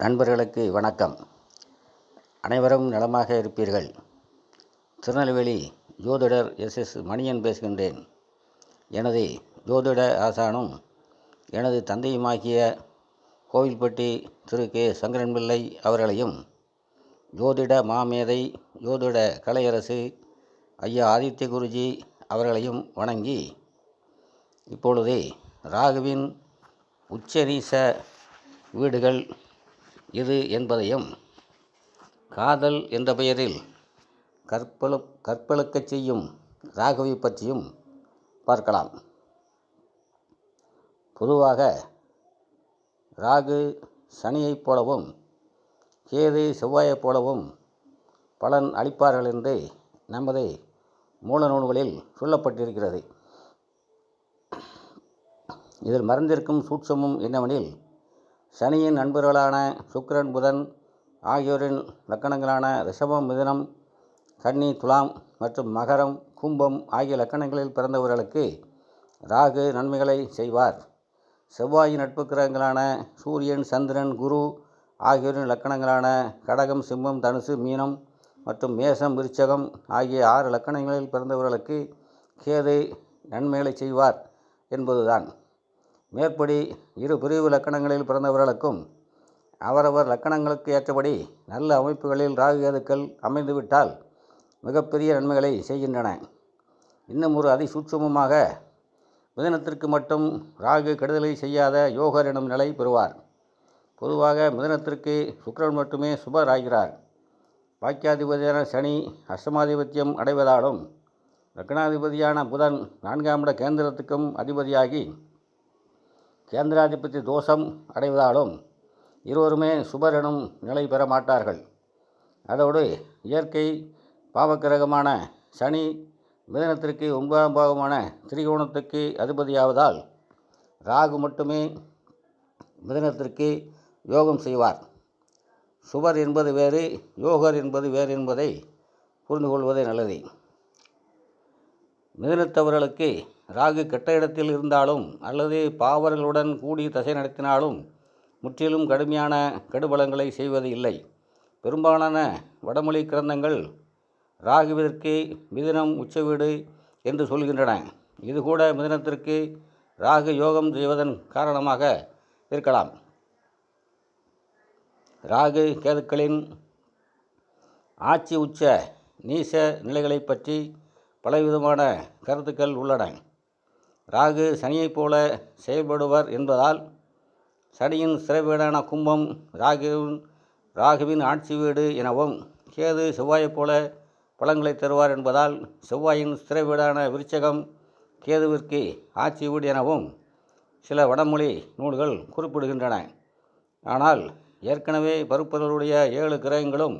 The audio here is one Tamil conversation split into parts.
நண்பர்களுக்கு வணக்கம். அனைவரும் நலமாக இருப்பீர்கள். திருநெல்வேலி ஜோதிடர் எஸ். எஸ். மணியன் பேசுகின்றேன். எனது ஜோதிட ஆசானும் எனது தந்தையுமாகிய கோவில்பட்டி திரு. கே. சங்கரன்பிள்ளை அவர்களையும் ஜோதிட மாமேதை ஜோதிட கலையரசு ஐயா ஆதித்ய குருஜி அவர்களையும் வணங்கி இப்பொழுது ராகுவின் உச்சநீச வீடுகள் இது என்பதையும் காதல் என்ற பெயரில் கற்பழு கற்பழுக்கச் செய்யும் ராகவி பற்றியும் பார்க்கலாம். பொதுவாக ராகு சனியைப் போலவும் கேது செவ்வாயைப் போலவும் பலன் அளிப்பார்கள் என்று நமது மூல நூல்களில் சொல்லப்பட்டிருக்கிறது. இதில் மறைந்திருக்கும் சூட்சமும் என்னவெனில் சனியின் நண்பர்களான சுக்கிரன் புதன் ஆகியோரின் லக்கணங்களான ரிஷபம் மிதுனம் கன்னி துலாம் மற்றும் மகரம் கும்பம் ஆகிய லக்கணங்களில் பிறந்தவர்களுக்கு ராகு நன்மைகளை செய்வார். செவ்வாயின் நட்பு கிரகங்களான சூரியன் சந்திரன் குரு ஆகியோரின் லக்கணங்களான கடகம் சிம்மம் தனுசு மீனம் மற்றும் மேசம் விருச்சகம் ஆகிய ஆறு லக்கணங்களில் பிறந்தவர்களுக்கு கேது நன்மைகளை செய்வார் என்பதுதான். மேற்படி இரு பிரிவு லக்கணங்களில் பிறந்தவர்களுக்கும் அவரவர் லக்கணங்களுக்கு ஏற்றபடி நல்ல அமைப்புகளில் ராகு கேதுக்கள் அமைந்துவிட்டால் மிகப்பெரிய நன்மைகளை செய்கின்றன. இன்னும் ஒரு அதிசூட்சமுமாக மிதனத்திற்கு மட்டும் ராகு கெடுதலை செய்யாத யோகர் எனும் நிலை பெறுவார். பொதுவாக மிதனத்திற்கு சுக்கரன் மட்டுமே சுபர் ஆகிறார். பாக்கியாதிபதியான சனி அஷ்டமாதிபத்தியம் அடைவதாலும் லக்னாதிபதியான புதன் நான்காம் இட கேந்திரத்துக்கும் அதிபதியாகி கேந்திராதிபத்தி தோஷம் அடைவதாலும் இருவருமே சுபர் எனும் நிலை பெற மாட்டார்கள். அதோடு இயற்கை பாவக்கிரகமான சனி மிதனத்திற்கு ஒன்பதாம் பாகமான திரிகோணத்துக்கு அதிபதியாவதால் ராகு மட்டுமே மிதனத்திற்கு யோகம் செய்வார். சுபர் என்பது வேறு யோகர் என்பது வேறு என்பதை புரிந்து கொள்வதே நல்லது. மிதனத்தவர்களுக்கு ராகு கெட்ட இடத்தில் இருந்தாலும் அல்லது பாவர்களுடன் கூடி தசை நடத்தினாலும் முற்றிலும் கடுமையான கெடுபலங்களை செய்வது இல்லை. பெரும்பாலான வடமொழி கிரந்தங்கள் ராகுவிற்கு மிதுனம் உச்சவீடு என்று சொல்கின்றன. இது கூட மிதுனத்திற்கு ராகு யோகம் செய்வதன் காரணமாக இருக்கலாம். ராகு கேதுக்களின் ஆட்சி உச்ச நீச நிலைகளை பற்றி பலவிதமான கருத்துக்கள் உள்ளன. ராகு சனியைப் போல செயல்படுவர் என்பதால் சனியின் சிறைவீடான கும்பம் ராகுவின் ராகுவின் ஆட்சி வீடு எனவும் கேது செவ்வாயைப் போல பழங்களை தருவார் என்பதால் செவ்வாயின் சிறை வீடான விருச்சகம் கேதுவிற்கு ஆட்சி வீடு எனவும் சில வடமொழி நூல்கள் குறிப்பிடுகின்றன. ஆனால் ஏற்கனவே பருப்பர்களுடைய ஏழு கிரகங்களும்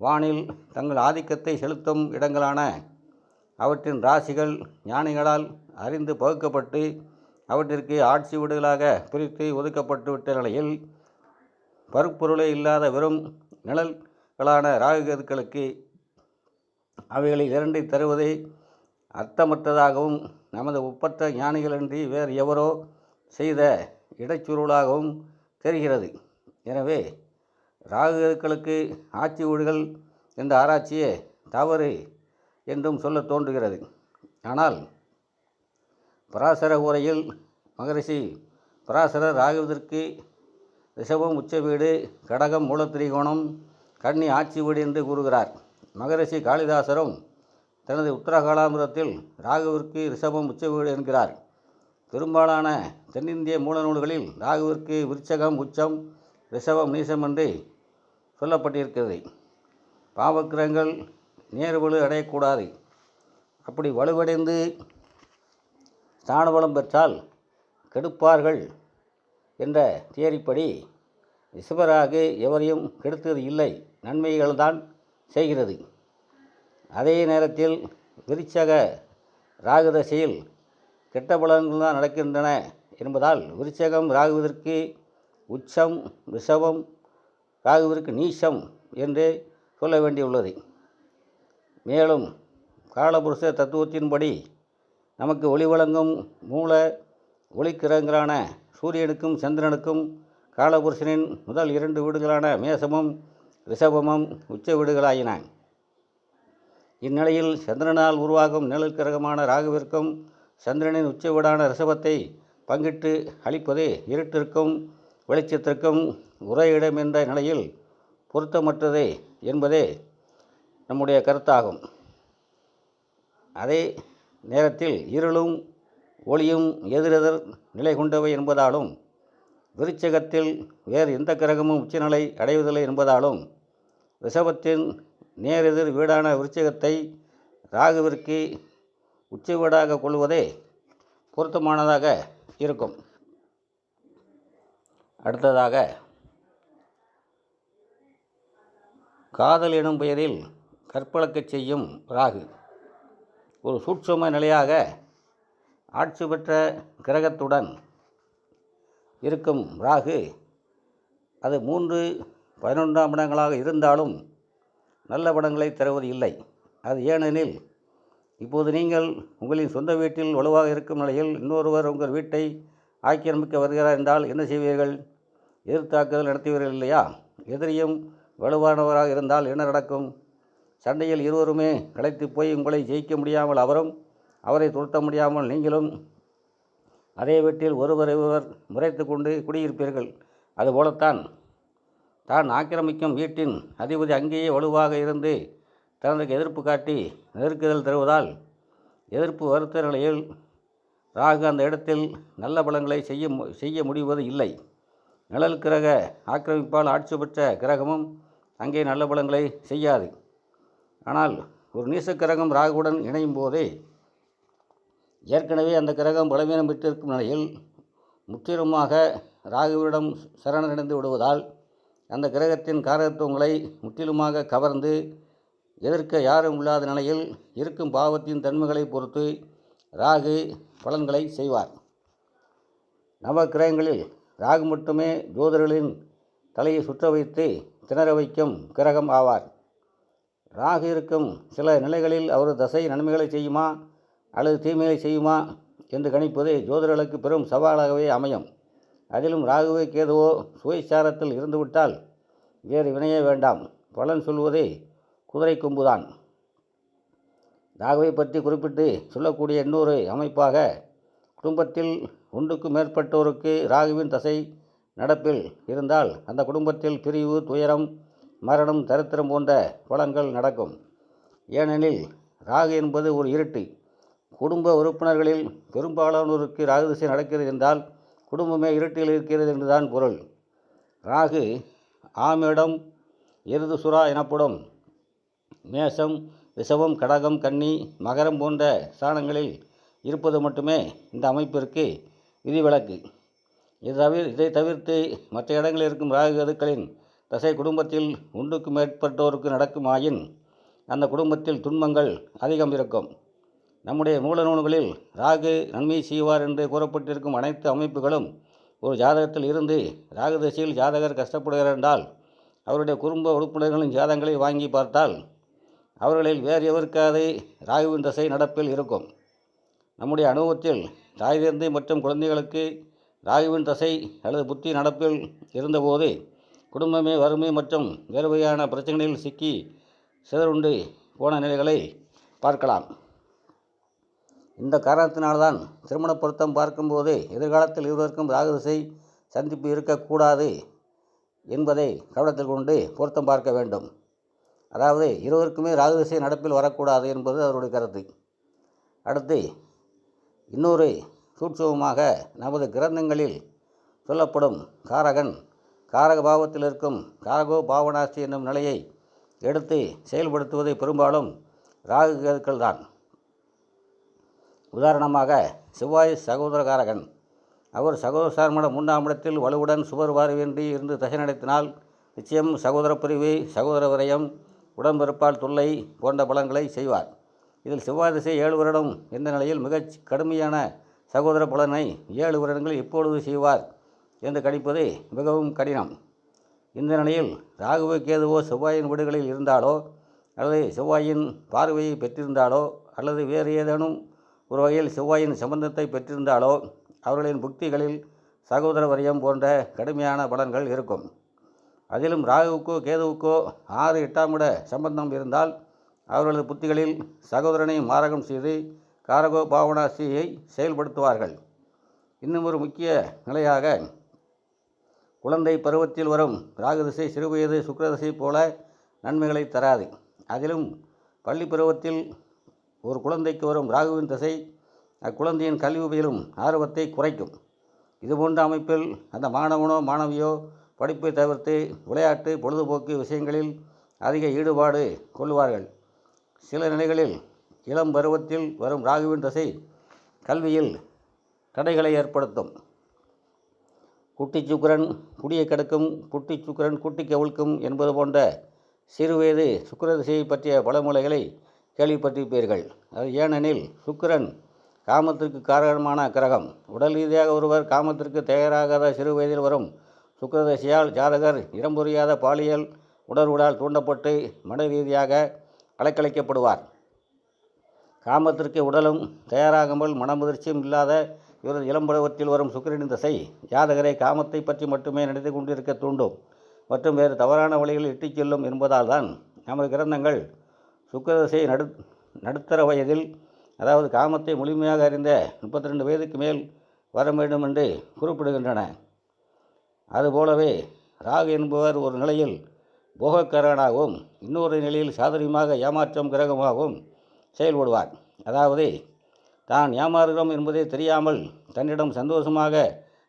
வானில் தங்கள் ஆதிக்கத்தை செலுத்தும் இடங்களான அவற்றின் ராசிகள் ஞானிகளால் அறிந்து பகுக்கப்பட்டு அவற்றிற்கு ஆட்சி வீடுகளாக பிரித்து ஒதுக்கப்பட்டு விட்ட நிலையில் பருப்பொருளே இல்லாத வெறும் நிழல்களான ராகுகதுக்களுக்கு அவைகளை இரண்டை தருவதை அர்த்தமற்றதாகவும் நமது ஒப்பற்ற ஞானிகளின்றி வேறு எவரோ செய்த இடைச்சுருளாகவும் தெரிகிறது. எனவே ராகுகேதுக்களுக்கு ஆட்சி வீடுகள் என்ற ஆராய்ச்சியே தவறு. என்றும் சொல்ல தோன்றுகிறது. ஆனால் பராசர உரையில் மகரிஷி பராசரர் ஆகுவதற்கு ரிஷபம் உச்ச வீடு கடகம் மூலத்திரிகோணம் கன்னி ஆட்சி வீடு என்று கூறுகிறார். மகரிஷி காளிதாசரும் தனது உத்தரகாலாமிரத்தில் ராகுவிற்கு ரிஷபம் உச்ச வீடு என்கிறார். பெரும்பாலான தென்னிந்திய மூல நூல்களில் ராகுவிற்கு விருச்சகம் உச்சம் ரிஷபம் நீசம் என்று சொல்லப்பட்டிருக்கிறது. பாவக்கிரகங்கள் நேர்வலு அடையக்கூடாது. அப்படி வலுவடைந்து ஸ்தானபலம் பெற்றால் கெடுப்பார்கள் என்ற தியரிப்படி ரிஷபராகு எவரையும் கெடுத்தது இல்லை. நன்மைகள்தான் செய்கிறது. அதே நேரத்தில் விருச்சக ராகு தசையில் கெட்ட பலன்கள் தான் நடக்கின்றன என்பதால் விருச்சகம் ராகுவதற்கு உச்சம் ரிஷபம் ராகுவிற்கு நீசம் என்று சொல்ல வேண்டியுள்ளது. மேலும் காலபுருஷ தத்துவத்தின்படி நமக்கு ஒளி வழங்கும் மூல ஒளிக்கிரகங்களான சூரியனுக்கும் சந்திரனுக்கும் காலபுருஷனின் முதல் இரண்டு வீடுகளான மேசமும் ரிஷபமும் உச்ச வீடுகளாயின. இந்நிலையில் சந்திரனால் உருவாகும் நிழல் கிரகமான ராகுவிற்கும் சந்திரனின் உச்ச வீடான ரிஷபத்தை பங்கிட்டு அளிப்பது இருட்டிற்கும் வெளிச்சத்திற்கும் உரையிடம் என்ற நிலையில் பொருத்தமற்றது என்பதே நம்முடைய கருத்தாகும். அதே நேரத்தில் இருளும் ஒளியும் எதிரெதிர் நிலை கொண்டவை என்பதாலும் விருச்சகத்தில் வேறு எந்த கிரகமும் உச்சநிலை அடைவதில்லை என்பதாலும் ரிஷபத்தின் நேரெதிர் வீடான விருச்சகத்தை ராகுவிற்கு உச்ச வீடாக கொள்வதே பொருத்தமானதாக இருக்கும். அடுத்ததாக காதல் எனும் பெயரில் கற்பழக்கச் செய்யும் ராகு. ஒரு சூட்சும நிலையாக ஆட்சி பெற்ற கிரகத்துடன் இருக்கும் ராகு அது மூன்று பதினொன்றாம் இடங்களாக இருந்தாலும் நல்ல படங்களை தருவது இல்லை. அது ஏனெனில் இப்போது நீங்கள் உங்களின் சொந்த வீட்டில் வலுவாக இருக்கும் நிலையில் இன்னொருவர் உங்கள் வீட்டை ஆக்கிரமிக்க வருகிறார் என்றால் என்ன செய்வீர்கள்? எதிர்த்தாக்குதல் நடத்துவீர்கள் இல்லையா? எதிரியும் வலுவானவராக இருந்தால் என்ன நடக்கும்? சண்டையில் இருவருமே களைத்து போய் உங்களை ஜெயிக்க முடியாமல் அவரும் அவரை துரத்த முடியாமல் நீங்களும் அதே வீட்டில் ஒருவரை ஒருவர் முறைத்து கொண்டு குடியிருப்பீர்கள். அதுபோலத்தான் தான் ஆக்கிரமிக்கும் வீட்டின் அதிபதி அங்கேயே வலுவாக இருந்து தனது எதிர்ப்பு காட்டி நெருக்குதல் தருவதால் எதிர்ப்பு வருத்த நிலையில் ராகு அந்த இடத்தில் நல்ல பலங்களை செய்ய செய்ய முடிவது இல்லை. நிழல் கிரக ஆக்கிரமிப்பால் ஆட்சி பெற்ற கிரகமும் அங்கே நல்ல பலங்களை செய்யாது. ஆனால் ஒரு நீச கிரகம் ராகுவுடன் இணையும் போதே ஏற்கனவே அந்த கிரகம் பலவீனம் பெற்றிருக்கும் நிலையில் முற்றிலுமாக ராகுவிடம் சரணடைந்து விடுவதால் அந்த கிரகத்தின் காரகத்துவங்களை முற்றிலுமாக கவர்ந்து எதிர்க்க யாரும் இல்லாத நிலையில் இருக்கும் பாவத்தின் தன்மைகளை பொறுத்து ராகு பலன்களை செய்வார். நவ கிரகங்களில் ராகு மட்டுமே ஜோதிடர்களின் தலையை சுற்ற வைத்து திணற வைக்கும் கிரகம் ஆவார். ராகு இருக்கும். சில நிலைகளில் அவர் தசை நன்மைகளை செய்யுமா? அல்லது தீமைகளை செய்யுமா? என்று கணிப்பது ஜோதிடர்களுக்கு பெரும் சவாலாகவே அமையும். அதிலும் ராகுவே கேதுவோ சுயசாரத்தில் இருந்துவிட்டால் வேறு வினையே வேண்டாம். பலன் சொல்வதே குதிரை கொம்புதான். ராகுவை பற்றி குறிப்பிட்டு சொல்லக்கூடிய இன்னொரு அமைப்பாக குடும்பத்தில் ஒன்றுக்கு மேற்பட்டோருக்கு ராகுவின் தசை நடப்பில் இருந்தால் அந்த குடும்பத்தில் பிரிவு துயரம் மரணம் தரித்திரம் போன்ற பலன்கள் நடக்கும். ஏனெனில் ராகு என்பது ஒரு இருட்டு. குடும்ப உறுப்பினர்களில் பெரும்பாலானோருக்கு ராகு திசை நடக்கிறது என்றால் குடும்பமே இருட்டில் இருக்கிறது என்றுதான் பொருள். ராகு ஆமிடம் எருது சுறா எனப்படும் மேஷம் ரிஷபம் கடகம் கன்னி மகரம் போன்ற ஸ்தானங்களில் இருப்பது மட்டுமே இந்த அமைப்பிற்கு விதிவிலக்கு. இது தவிர இதை தவிர்த்து மற்ற இடங்களில் இருக்கும் ராகு கதுக்களின் தசை குடும்பத்தில் ஒன்றுக்கு மேற்பட்டோருக்கு நடக்குமாயின் அந்த குடும்பத்தில் துன்பங்கள் அதிகம் இருக்கும். நம்முடைய மூல நூல்களில் ராகு நன்மை செய்வார் என்று கூறப்பட்டிருக்கும் அனைத்து அமைப்புகளும் ஒரு ஜாதகத்தில் இருந்து ராகு திசையில் ஜாதகர் கஷ்டப்படுகிறார் என்றால் அவருடைய குடும்ப உறுப்பினர்களின் ஜாதகங்களை வாங்கி பார்த்தால் அவர்களில் வேறு எவருக்காவது ராகுவின் தசை நடப்பில் இருக்கும். நம்முடைய அனுபவத்தில் தாய் தந்தை மற்றும் குழந்தைகளுக்கு ராகுவின் தசை அல்லது புத்தி நடப்பில் இருந்தபோது குடும்பமே வறுமை மற்றும் வேறு வகையான பிரச்சனைகளில் சிக்கி சிதறுண்டு போன நிலைகளை பார்க்கலாம். இந்த காரணத்தினால்தான் திருமண பொருத்தம் பார்க்கும்போது எதிர்காலத்தில் இருவருக்கும் ராகு திசை சந்திப்பு இருக்கக்கூடாது என்பதை கவனத்தில் கொண்டு பொருத்தம் பார்க்க வேண்டும். அதாவது இருவருக்குமே ராகுதிசை நடப்பில் வரக்கூடாது என்பது அவருடைய கருத்து. அடுத்து இன்னொரு சூட்சமமாக நமது கிரந்தங்களில் சொல்லப்படும் காரகன் காரக பாவத்தில் இருக்கும் காரகோ பாவனாஸ்தி என்னும் நிலையை எடுத்து செயல்படுத்துவது பெரும்பாலும் ராகு கேதுக்கள் தான் உதாரணமாக செவ்வாய் சகோதரகாரகன். அவர் சகோதர சார்மட மூன்றாம் இடத்தில் வலுவுடன் சுவர் வாரவேண்டி இருந்து தசை நடத்தினால் நிச்சயம் சகோதர பிரிவு சகோதர விரயம் உடம்பிறப்பால் தொல்லை போன்ற பலன்களை செய்வார். இதில் செவ்வாய் திசை ஏழு வருடம் என்ற நிலையில் மிகச் கடுமையான சகோதர பலனை ஏழு வருடங்களில் இப்பொழுது செய்வார். என்று கணிப்பது மிகவும் கடினம். இந்த நிலையில் ராகுவோ கேதுவோ செவ்வாயின் வீடுகளில் இருந்தாலோ அல்லது செவ்வாயின் பார்வையை பெற்றிருந்தாலோ அல்லது வேறு ஏதேனும் ஒரு வகையில் செவ்வாயின் சம்பந்தத்தை பெற்றிருந்தாலோ அவர்களின் புக்திகளில் சகோதர வரியம் போன்ற கடுமையான பலன்கள் இருக்கும். அதிலும் ராகுவுக்கோ கேதுவுக்கோ ஆறு எட்டாம் இட சம்பந்தம் இருந்தால் அவர்களது புத்திகளில் சகோதரனை மாரகம் செய்து காரகோ பாவனாசியை செயல்படுத்துவார்கள். இன்னும் ஒரு முக்கிய நிலையாக குழந்தை பருவத்தில் வரும் ராகுதிசை சிறுவயது சுக்கரதிசை போல நன்மைகளை தராது. அதிலும் பள்ளி பருவத்தில் ஒரு குழந்தைக்கு வரும் ராகுவின் திசை அக்குழந்தையின் கல்வி பயிலும் ஆர்வத்தை குறைக்கும். இதுபோன்ற அமைப்பில் அந்த மாணவனோ மாணவியோ படிப்பை தவிர்த்து விளையாட்டு பொழுதுபோக்கு விஷயங்களில் அதிக ஈடுபாடு கொள்வார்கள். சில நிலைகளில் இளம் பருவத்தில் வரும் ராகுவின் தசை கல்வியில் தடைகளை ஏற்படுத்தும். குட்டி சுக்கிரன் குடியை கெடுக்கும் குட்டி சுக்கிரன் குட்டி கவிழ்க்கும் என்பது போன்ற சிறுவயது சுக்கிர திசையை பற்றிய பழமொழிகளை கேள்விப்பட்டிருப்பீர்கள். அது ஏனெனில் சுக்கிரன் காமத்திற்கு காரணமான கிரகம். உடல் ரீதியாக ஒருவர் காமத்திற்கு தயாராகாத சிறு வயதில் வரும் சுக்கிரதசையால் ஜாதகர் இடம்புரியாத பாலியல் உணர்வுகளால் தூண்டப்பட்டு மன ரீதியாக அலைக்கழிக்கப்படுவார். காமத்திற்கு உடலும் தயாராகாமல் மனமுதிர்ச்சியும் இல்லாத இவரது இளம்பருவத்தில் வரும் சுக்கிரனின் திசை ஜாதகரை காமத்தை பற்றி மட்டுமே நினைத்து கொண்டிருக்க தூண்டும் மற்றும் வேறு தவறான வழிகளில் இட்டுச் செல்லும் என்பதால் தான் நமது கிரந்தங்கள் சுக்கரதசை நடு நடுத்தர வயதில் அதாவது காமத்தை முழுமையாக அறிந்த முப்பத்தி ரெண்டு வயதுக்கு மேல் வர வேண்டும் என்று குறிப்பிடுகின்றன. அதுபோலவே ராகு என்பவர் ஒரு நிலையில் போகக்காரனாகவும் இன்னொரு நிலையில் சாதரியமாக ஏமாற்றம் கிரகமாகவும் செயல்படுவார். அதாவது தான் ஏமாறுகிறோம் என்பதே தெரியாமல் தன்னிடம் சந்தோஷமாக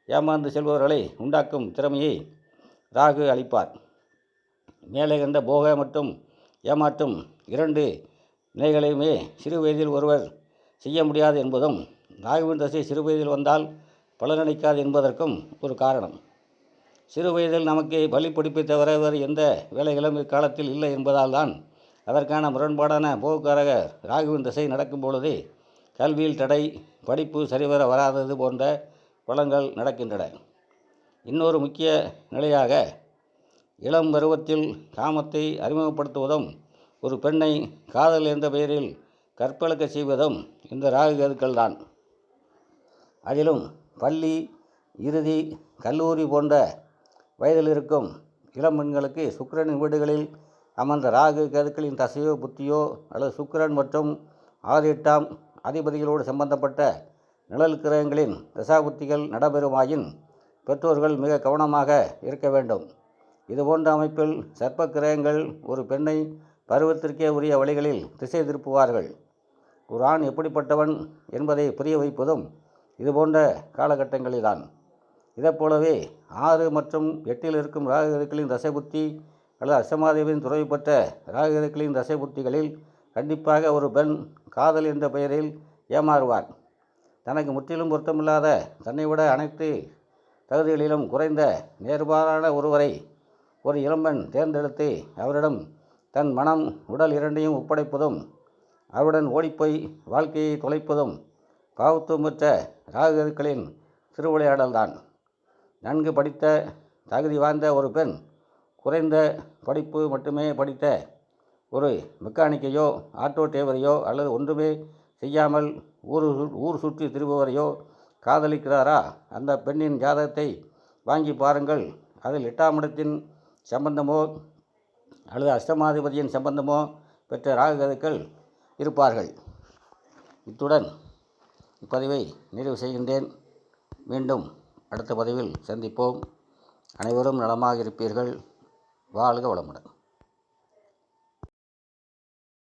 ஏமாந்து செல்பவர்களை உண்டாக்கும் திறமையை ராகு அளிப்பார். மேலே கண்ட போக மற்றும் ஏமாற்றும் இரண்டு நிலைகளையுமே சிறு வயதில் ஒருவர் செய்ய முடியாது என்பதும் ராகுவின் தசை சிறு வயதில் வந்தால் பலனளிக்காது என்பதற்கும் ஒரு காரணம். சிறு வயதில் நமக்கு பலி படிப்பை தவிர வேறு எந்த வேலைகளும் இக்காலத்தில் இல்லை என்பதால் தான் அதற்கான முரண்பாடான போக்குக்காரக ராகுவின் திசை நடக்கும் பொழுது கல்வியில் தடை படிப்பு சரிவர வராதது போன்ற வளங்கள் நடக்கின்றன. இன்னொரு முக்கிய நிலையாக இளம் பருவத்தில் காமத்தை அறிமுகப்படுத்துவதும் ஒரு பெண்ணை காதல் என்ற பெயரில் கற்பழக்க செய்வதும் இந்த ராகுகதுக்கள் தான் அதிலும் பள்ளி இறுதி கல்லூரி போன்ற வயதில் இருக்கும் இளம் பெண்களுக்கு சுக்கரனின் வீடுகளில் அமர்ந்த ராகு கதுக்களின் தசையோ புத்தியோ அல்லது சுக்கரன் மற்றும் ஆறு எட்டாம் அதிபதிகளோடு சம்பந்தப்பட்ட நிழல் கிரகங்களின் தசாபுத்திகள் நடைபெறுமாயின் பெற்றோர்கள் மிக கவனமாக இருக்க வேண்டும். இதுபோன்ற அமைப்பில் சர்ப்ப கிரகங்கள் ஒரு பெண்ணை பருவத்திற்கே உரிய வழிகளில் திசை திருப்புவார்கள். ஒரு ஆண் எப்படிப்பட்டவன் என்பதை புரிய வைப்பதும் இதுபோன்ற காலகட்டங்களில்தான். இதைப்போலவே ஆறு மற்றும் எட்டில் இருக்கும் ராகுகதுக்களின் தசைபுத்தி அல்லது அஷ்டமாதேவின் துறவி பெற்ற தசை தசைபுத்திகளில் கண்டிப்பாக ஒரு பெண் காதல் என்ற பெயரில் ஏமாறுவார் தனக்கு முற்றிலும் பொருத்தமில்லாத தன்னை விட அனைத்து தகுதிகளிலும் குறைந்த நேர்மாறான ஒருவரை ஒரு இளம்பெண் தேர்ந்தெடுத்து அவரிடம் தன் மனம் உடல் இரண்டையும் ஒப்படைப்பதும் அவருடன் ஓடிப்போய் வாழ்க்கையை தொலைப்பதும் பாவத்துவமற்ற ராகுகதுக்களின் திருவிளையாடல்தான். நன்கு படித்த தகுதி வாய்ந்த ஒரு பெண் குறைந்த படிப்பு மட்டுமே படித்த ஒரு மெக்கானிக்கையோ ஆட்டோ டிரைவரையோ அல்லது ஒன்றுமே செய்யாமல் ஊர் சு- ஊர் சுற்றி திரும்புவரையோ காதலிக்கிறாரா? அந்த பெண்ணின் ஜாதகத்தை வாங்கி பாருங்கள். அதில் எட்டாம் இடத்தின் சம்பந்தமோ அல்லது அஷ்டமாதிபதியின் சம்பந்தமோ பெற்ற ராகுகதுக்கள் இருப்பார்கள். இத்துடன் இப்பதிவை நிறைவு செய்கின்றேன். மீண்டும் அடுத்த பதிவில் சந்திப்போம். அனைவரும் நலமாக இருப்பீர்கள் வாழ்க வளமுடன்.